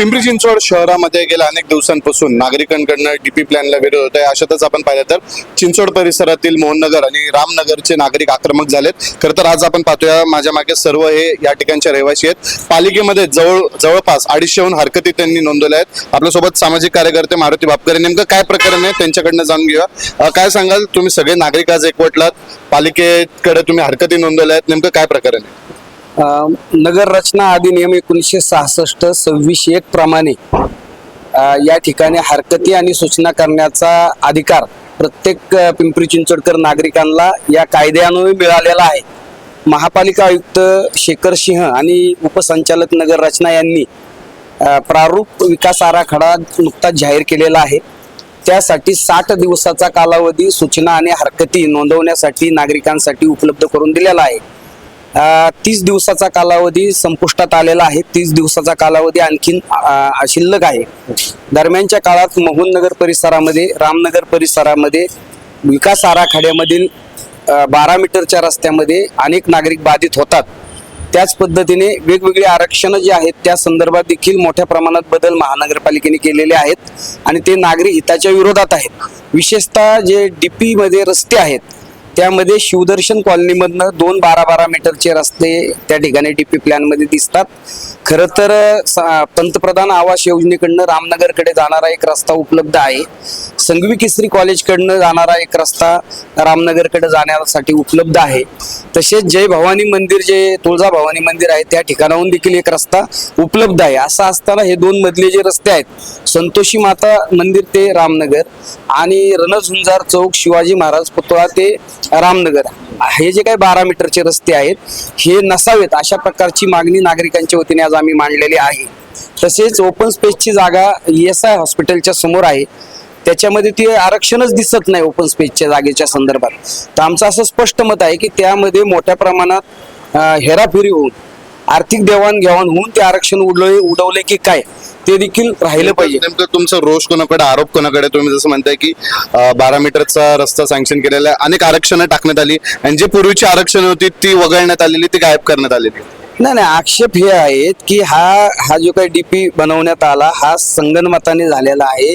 पिंपरी चिंचवड शहरामध्ये गेल्या अनेक दिवसांपासून नागरिकांकडनं डीपी प्लॅनला विरोध होत आहे अशातच आपण पाहिलं तर चिंचवड परिसरातील मोहननगर आणि रामनगरचे नागरिक आक्रमक झालेत. खरं तर आज आपण पाहतोया माझ्या मागे सर्व हे या ठिकाणच्या रहिवासी आहेत. पालिकेमध्ये जवळ जवळपास अडीचशेहून हरकती त्यांनी नोंदवल्या आहेत. आपल्यासोबत सामाजिक कार्यकर्ते मारुती बापकरे नेमकं काय प्रकरण आहे त्यांच्याकडनं जाणून घेऊया. काय सांगाल? तुम्ही सगळे नागरिक आज एकवटलात. पालिकेकडे तुम्ही हरकती नोंदवल्या आहेत. नेमकं काय प्रकरण आहे? नगर रचना अधिनियम एकोणीसशे सहासष्ट सव्वीस एक प्रमाणे या ठिकाणी हरकती आणि सूचना करण्याचा अधिकार प्रत्येक पिंपरी चिंचवडकर नागरिकांना या कायद्यान्वये मिळालेला आहे. महापालिका आयुक्त शेखर सिंह आणि उपसंचालक नगर रचना यांनी प्रारूप विकास आराखडा नुकताच जाहीर केलेला आहे. त्यासाठी साठ दिवसाचा कालावधी सूचना आणि हरकती नोंदवण्यासाठी नागरिकांसाठी उपलब्ध करून दिलेला आहे. तीस दिवसाचा कालावधी संपुष्टात आलेला आहे. तीस दिवसाचा कालावधी आणखीन शिल्लक आहे. दरम्यानच्या काळात मोहन नगर परिसरामध्ये रामनगर परिसरामध्ये विकास आराखड्यामधील बारा मीटरच्या रस्त्यामध्ये अनेक नागरिक बाधित होतात. त्याच पद्धतीने वेगवेगळी आरक्षणं जी आहेत त्या संदर्भात देखील मोठ्या प्रमाणात बदल महानगरपालिकेने केलेले आहेत आणि ते नागरिक हिताच्या विरोधात आहेत. विशेषतः जे डी पीमध्ये रस्ते आहेत त्यामध्ये शिवदर्शन कॉलनीमधनं दोन बारा बारा मीटरचे रस्ते त्या ठिकाणी डीपी प्लॅनमध्ये दिसतात. खरं तर स- पंतप्रधान आवास योजनेकडनं रामनगरकडे जाणारा एक रस्ता उपलब्ध आहे. संघवी केसरी कॉलेजकडनं जाणारा एक रस्ता रामनगरकडे जाण्यासाठी उपलब्ध आहे. तसेच जय भवानी मंदिर जे तुळजा भवानी मंदिर आहे त्या ठिकाणाहून देखील एक रस्ता उपलब्ध आहे. असं असताना हे दोन मधले जे रस्ते आहेत संतोषी माता मंदिर ते रामनगर आणि रणझुंजार चौक शिवाजी महाराज पुतळा ते रामनगर. हे जे काही बारा मीटरचे रस्ते आहेत हे नसावेत अशा प्रकारची मागणी नागरिकांच्या वतीने आज आम्ही मांडलेली आहे. तसेच ओपन स्पेसची जागा एस आय हॉस्पिटलच्या समोर आहे. त्याच्यामध्ये ते आरक्षणच दिसत नाही ओपन स्पेसच्या जागेच्या संदर्भात. तर आमचं असं स्पष्ट मत आहे की त्यामध्ये मोठ्या प्रमाणात हेराफेरी होऊन आर्थिक देवाणघेवाण होऊन ते आरक्षण उडवले उडवले की काय? ते देखील राहिलं पाहिजे. नेमकं तुमचं रोष कोणाकडे आरोप कोणाकडे? तुम्ही जसं म्हणताय की बारा मीटरचा रस्ता सँक्शन केलेला आहे. अनेक आरक्षणं टाकण्यात आली. आणि जे पूर्वीची आरक्षण होती ती वगळण्यात आलेली ती गायब करण्यात आलेली. नाही नाही आक्षेप हे आहेत की हा हा जो काही डीपी बनवण्यात आला हा संगणमताने झालेला आहे.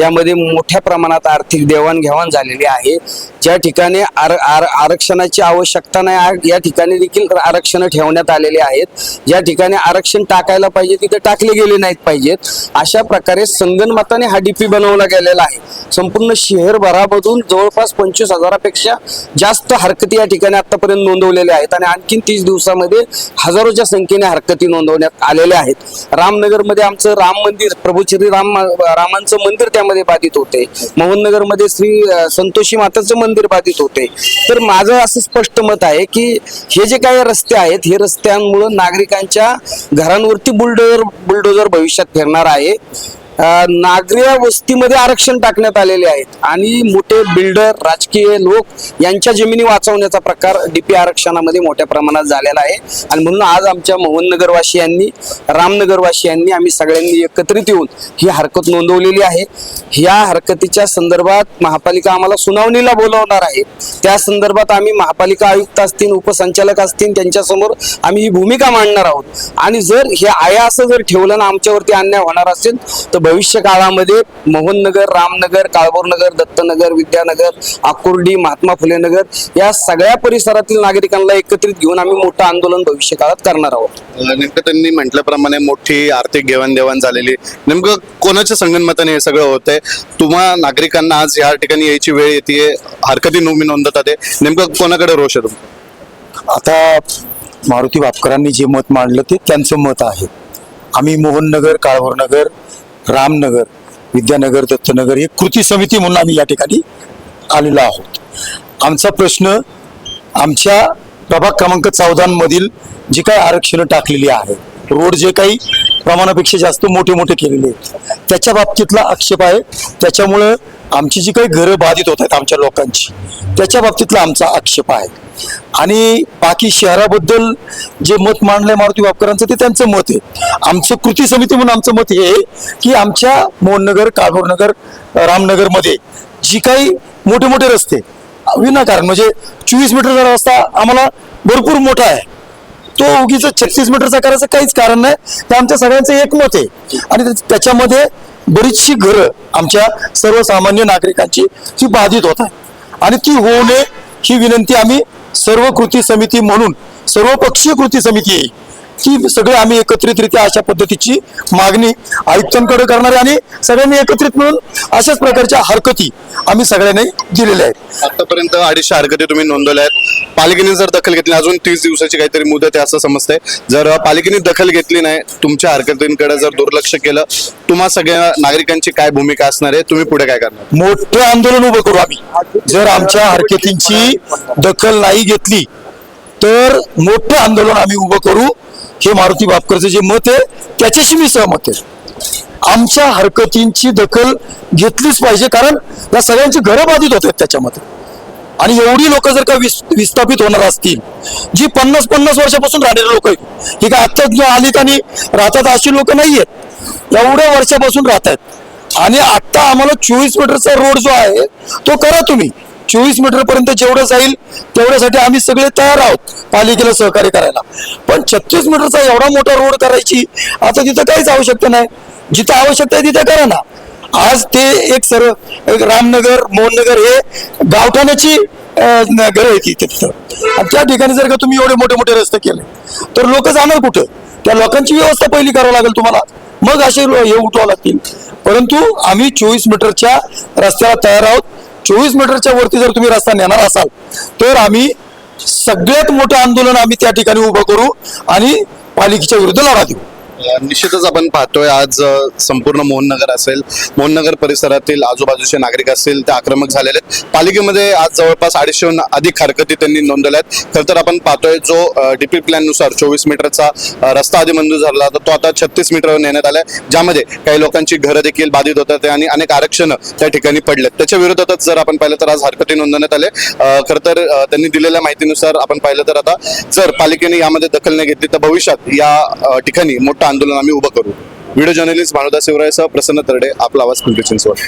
यामध्ये मोठ्या प्रमाणात आर्थिक देवाणघेवाण झालेली आहे. ज्या ठिकाणी आर आर आरक्षणाची आवश्यकता नाही या ठिकाणी देखील आरक्षण ठेवण्यात आलेली आहेत. ज्या ठिकाणी आरक्षण टाकायला पाहिजे तिथे टाकले गेले नाहीत पाहिजेत अशा प्रकारे संगणमताने हा डीपी बनवला गेलेला आहे. संपूर्ण शहरभरामधून जवळपास पंचवीस हजारापेक्षा जास्त हरकती या ठिकाणी आतापर्यंत नोंदवलेल्या आहेत. आणि आणखीन तीस दिवसामध्ये हजार हजारोच्या संख्येने हरकती नोंदवण्यात आलेल्या आहेत. रामनगरमध्ये आमचं राम मंदिर प्रभू श्री राम रामांचं मंदिर त्यामध्ये बाधित होते. मोहननगरमध्ये श्री संतोषी माताचं मंदिर बाधित होते. तर माझं असं स्पष्ट मत आहे की हे जे काही रस्ते आहेत हे रस्त्यांमुळे नागरिकांच्या घरांवरती बुलडोजर बुलडोजर भविष्यात फिरणार आहे. नागरिया वस्तीमध्ये आरक्षण टाकण्यात आलेले आहेत. आणि मोठे बिल्डर राजकीय लोक यांच्या जमिनी वाचवण्याचा प्रकार डीपी आरक्षणामध्ये मोठ्या प्रमाणात झालेला आहे. आणि म्हणून आज आमच्या मोहननगरवासियांनी रामनगरवासियांनी आम्ही सगळ्यांनी एकत्रित येऊन ही हरकत नोंदवलेली आहे. या हरकतीच्या संदर्भात महापालिका आम्हाला सुनावणीला बोलावणार आहे. त्या संदर्भात आम्ही महापालिका आयुक्त असतील उपसंचालक असतील त्यांच्यासमोर आम्ही ही भूमिका मांडणार आहोत. आणि जर हे आया असं जर ठेवलं ना आमच्यावरती अन्याय होणार असेल तर भविष्य काळामध्ये मोहननगर रामनगर काळभोरनगर दत्तनगर विद्यानगर आकुर्डी महात्मा फुले नगर या सगळ्या परिसरातील नागरिकांना एकत्रित घेऊन आम्ही मोठं आंदोलन भविष्य काळात करणार आहोत. नेमकं त्यांनी म्हटल्याप्रमाणे मोठी आर्थिक देवाणघेवाण झालेली नेमकं कोणाच्या संगणमताने हे सगळं होतंय? तुम्हा नागरिकांना आज या ठिकाणी यायची वेळ येते हरकती नोंद नोंदतात आहे नेमकं कोणाकडे रोष आहे तुमचा? आता मारुती भापकरांनी जे मत मांडलं ते त्यांचं मत आहे. आम्ही मोहननगर काळभोरनगर रामनगर विद्यानगर दत्तनगर हे कृती समिती म्हणून आम्ही या ठिकाणी आलेलो आहोत. आमचा प्रश्न आमच्या प्रभाग क्रमांक चौदांमधील जी काही आरक्षणं टाकलेली आहे रोड जे काही प्रमाणापेक्षा जास्त मोठे मोठे केलेले आहेत त्याच्या बाबतीतला आक्षेप आहे. त्याच्यामुळं आमची जी काही घरं बाधित होत आहेत आमच्या लोकांची त्याच्या बाबतीतला आमचा आक्षेप आहे. आणि बाकी शहराबद्दल जे मत मांडलंय मारुती वापकरांचं ते त्यांचं मत आहे. आमचं कृती समिती म्हणून आमचं मत हे आहे की आमच्या मोहननगर काळभोरनगर रामनगरमध्ये जी काही मोठे मोठे रस्ते विनाकारण म्हणजे चोवीस मीटरचा रस्ता आम्हाला भरपूर मोठा आहे. तो उगीच छत्तीस मीटरचा करायचं काहीच कारण नाही. ते आमच्या सगळ्यांचं एकमत आहे. आणि त्या- त्याच्यामध्ये बरीचशी घरं आमच्या सर्वसामान्य नागरिकांची ती बाधित होत आहे आणि ती होऊ नये ही विनंती आम्ही सर्व कृती समिती म्हणून सर्वपक्षीय कृती समिती आहे ती सगळे आम्ही एकत्रितरित्या अशा पद्धतीची मागणी आयुक्तांकडे करणार आहे आणि सगळ्यांनी एकत्रित मिळून अशाच प्रकारच्या हरकती आम्ही सगळ्यांनी दिलेल्या आहेत. आतापर्यंत अडीचशे हरकती तुम्ही नोंदवल्या आहेत. पालिकेने जर दखल घेतली अजून तीस दिवसाची काहीतरी मुदत आहे असं समजतंय. जर पालिकेने दखल घेतली नाही तुमच्या हरकतींकडे जर दुर्लक्ष केलं तुम्हा सगळ्या नागरिकांची काय भूमिका असणार आहे? तुम्ही पुढे काय करणार? मोठे आंदोलन उभं करू आम्ही. जर आमच्या हरकतींची दखल नाही घेतली तर मोठं आंदोलन आम्ही उभं करू हे मारुती बापकरचं जे मत आहे त्याच्याशी मी सहमत आहे. आमच्या हरकतींची दखल घेतलीच पाहिजे कारण या सगळ्यांची घरं बाधित होत आहेत त्याच्यामध्ये. आणि एवढी लोक जर का विस्थापित होणार असतील जी पन्नास पन्नास वर्षापासून राहणारे लोक आहेत ही काय आत्ताच आलीत आणि राहतात अशी लोक नाही आहेत एवढ्या वर्षापासून राहत आहेत. आणि आत्ता आम्हाला चोवीस मीटरचा रोड जो आहे तो करा तुम्ही. चोवीस मीटर पर्यंत जेवढं जाईल तेवढ्यासाठी आम्ही सगळे तयार आहोत पालिकेला सहकार्य करायला. पण छत्तीस मीटरचा एवढा मोठा रोड करायची आता तिथं काहीच आवश्यकता नाही. जिथं आवश्यकता आहे तिथं करा ना. आज ते एक सर एक रामनगर मोहननगर हे गावठाण्याची घर आहे ती तिथं. आणि त्या ठिकाणी जर का तुम्ही एवढे मोठे मोठे रस्ते केले तर लोक जाणार कुठं? त्या लोकांची व्यवस्था पहिली करावी लागेल तुम्हाला. मग असे हे उठवावं लागतील. परंतु आम्ही चोवीस मीटरच्या रस्त्याला तयार आहोत. चोवीस मीटरच्या वरती जर तुम्ही रस्ता नेणार असाल तर आम्ही सगळ्यात मोठं आंदोलन आम्ही त्या ठिकाणी उभं करू आणि पालिकेच्या विरुद्ध लढा देऊ. निश्चितच आपण पाहतोय आज संपूर्ण मोहननगर असेल मोहननगर परिसरातील आजूबाजूचे नागरिक असतील ते आक्रमक झालेले आहेत. पालिकेमध्ये आज जवळपास अडीचशेहून अधिक हरकती त्यांनी नोंदवल्या आहेत. खरं तर आपण पाहतोय जो डीपी प्लॅननुसार चोवीस मीटरचा रस्ता आधी मंजूर झाला होता तो आता छत्तीस मीटरवर नेण्यात आलाय. ज्यामध्ये काही लोकांची घरं देखील बाधित होतात आणि अनेक आरक्षण त्या ठिकाणी पडलेत. त्याच्या विरोधातच जर आपण पाहिलं तर आज हरकती नोंदवण्यात आले. खर खरं तर त्यांनी दिलेल्या माहितीनुसार आपण पाहिलं तर आता जर पालिकेने यामध्ये दखल नाही घेतली तर भविष्यात या ठिकाणी मोठा आंदोलन आम्ही उभं करू. व्हिडिओ जर्नलिस्ट भानुदास शिवरायसह प्रसन्न तरडे आपला आवाज पिंपरी चिंचवड.